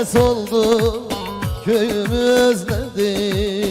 gurbete soldu Köyümü özledim,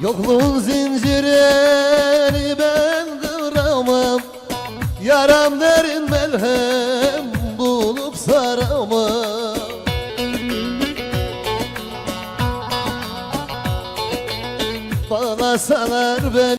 Yokluğun zincirini ben kıramam. Yaram derin melhem bulup saramam. Bağlasalar beni